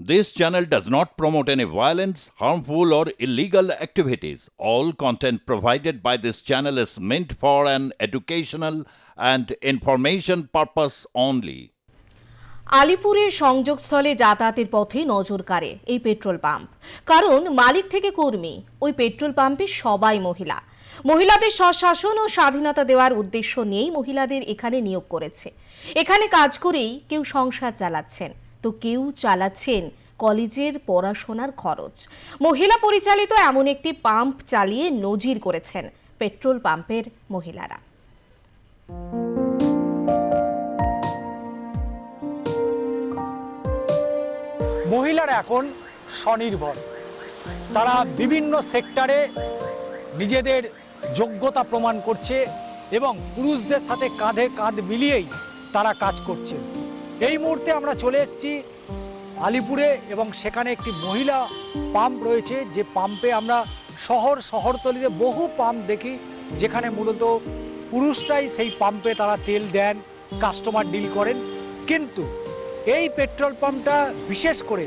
This channel does not promote any violence, harmful, or illegal activities. All content provided by this channel is meant for an educational and information purpose only. আলিপুরের সংযোগস্থলে যাতায়াতের পথে নজর কাড়ে এই petrol pump কারণ মালিক থেকে কর্মী ওই petrol পাম্পে সবাই মহিলা মহিলাদের স্বশাসন ও স্বাধীনতা দেওয়ার উদ্দেশ্য নিয়েই মহিলাদের এখানে নিয়োগ করেছে এখানে কাজ করেই কেউ সংসার চালাচ্ছেন তো কেউ চালাচ্ছেন কলেজের পড়াশোনার খরচ। মহিলা পরিচালিত এমন একটি পাম্প চালিয়ে নজির করেছেন পেট্রোল পাম্পের মহিলারা। মহিলারা এখন স্বনির্ভর। তারা বিভিন্ন সেক্টরে নিজেদের যোগ্যতা প্রমাণ করছে এবং পুরুষদের সাথে কাঁধে কাঁধ মিলিয়েই তারা কাজ করছে। এই মুহূর্তে আমরা চলে এসেছি আলিপুরে এবং সেখানে একটি মহিলা পাম্প রয়েছে। যে পাম্পে আমরা শহর, শহরতলিতে বহু পাম্প দেখি, যেখানে মূলত পুরুষরাই সেই পাম্পে তারা তেল দেন, কাস্টমার ডিল করেন। কিন্তু এই পেট্রোল পাম্পটা বিশেষ করে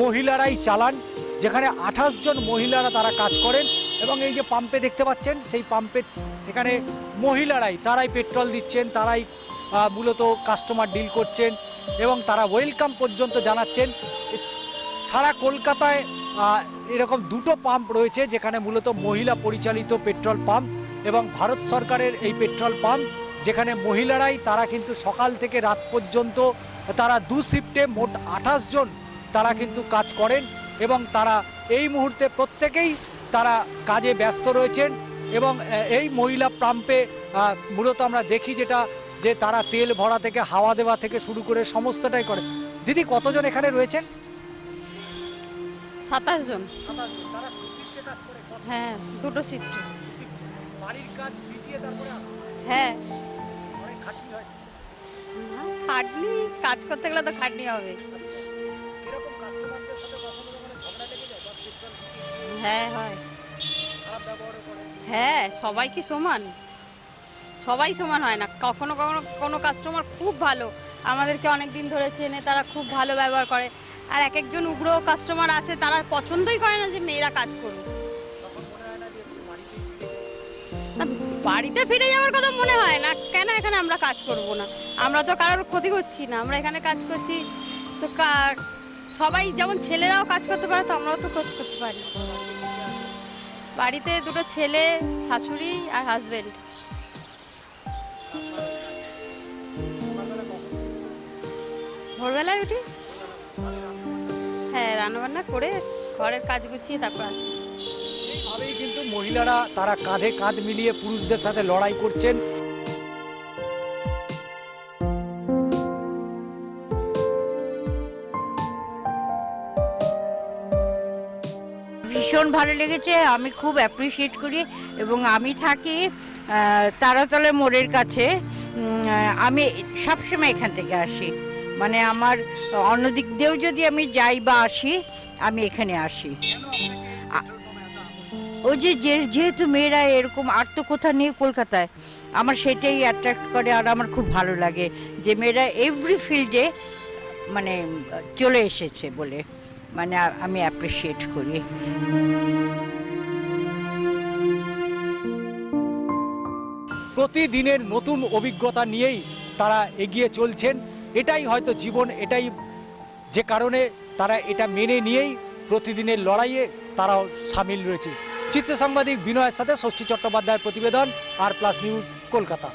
মহিলারাই চালান, যেখানে আঠাশ জন মহিলারা তারা কাজ করেন এবং এই যে পাম্পে দেখতে পাচ্ছেন, সেই পাম্পে সেখানে মহিলারাই তারাই পেট্রোল দিচ্ছেন, তারাই মূলত কাস্টমার ডিল করছেন এবং তারা ওয়েলকাম পর্যন্ত জানাচ্ছেন। সারা কলকাতায় এরকম দুটো পাম্প রয়েছে, যেখানে মূলত মহিলা পরিচালিত পেট্রোল পাম্প এবং ভারত সরকারের এই পেট্রোল পাম্প যেখানে মহিলারাই তারা কিন্তু সকাল থেকে রাত পর্যন্ত তারা দু শিফটে মোট আঠাশ জন তারা কিন্তু কাজ করেন এবং তারা এই মুহূর্তে প্রত্যেকেই তারা কাজে ব্যস্ত রয়েছেন এবং এই মহিলা পাম্পে মূলত আমরা দেখি যেটা যে তারা তেল ভরা থেকে হাওয়া দেওয়া থেকে শুরু করে সমস্তটাই করে। দিদি কতজন এখানে রয়েছেন? সাতাশ জন। হ্যাঁ দুটো শিফট বাড়ির কাজ মিটিয়ে তারপরে হ্যাঁ। খাটনি কাজ করতে গেলে তো খাটনি হবে। পেট্রোল হ্যাঁ হয়। হ্যাঁ সবাই কি সমান? সবাই সমান হয় না। কখনো কখনো কোনো কাস্টমার খুব ভালো, আমাদেরকে অনেক দিন ধরে চেনে, তারা খুব ভালো ব্যবহার করে। আর এক একজন উগ্র কাস্টমার আছে, তারা পছন্দই করে না যে মেয়েরা কাজ করুক। বাড়িতে ফিরে যাওয়ার কথা মনে হয় না, কেন এখানে আমরা কাজ করব না? আমরা তো কারোর ক্ষতি করছি না, আমরা এখানে কাজ করছি। তো সবাই যেমন ছেলেরাও কাজ করতে পারে, তো আমরাও তো কাজ করতে পারি। বাড়িতে দুটো ছেলে, শাশুড়ি আর হাজবেন্ড ভোরবেলায় উঠি হ্যাঁ রান্নাবান্না করে ঘরের কাজ গুছিয়ে তারপর আসি। এইভাবেই কিন্তু মহিলারা তারা কাঁধে কাঁধ মিলিয়ে পুরুষদের সাথে লড়াই করছেন। ভীষণ ভালো লেগেছে আমি খুব অ্যাপ্রিসিয়েট করি এবং আমি থাকি তারাতলা মোড়ের কাছে। আমি সবসময় এখান থেকে আসি। মানে আমার অন্য দিক দিয়েও যদি আমি যাই বা আসি, আমি এখানে আসি। ওই যে যে- যেহেতু মেয়েরা এরকম আর তো কোথাও নেই কলকাতায়, আমার সেটাই অ্যাট্রাক্ট করে আর আমার খুব ভালো লাগে যে মেয়েরা এভরি ফিল্ডে মানে চলে এসেছে বলে মানে আমি অ্যাপ্রিসিয়েট করি। প্রতিদিনের নতুন অভিজ্ঞতা নিয়েই তারা এগিয়ে চলছেন। এটাই হয়তো জীবন, এটাই যে কারণে তারা এটা মেনে নিয়েই প্রতিদিনের লড়াইয়ে তারাও সামিল রয়েছে। চিত্র সাংবাদিক বিনয়ের সাথে ষষ্ঠী চট্টোপাধ্যায়ের প্রতিবেদন, আর প্লাস নিউজ, কলকাতা।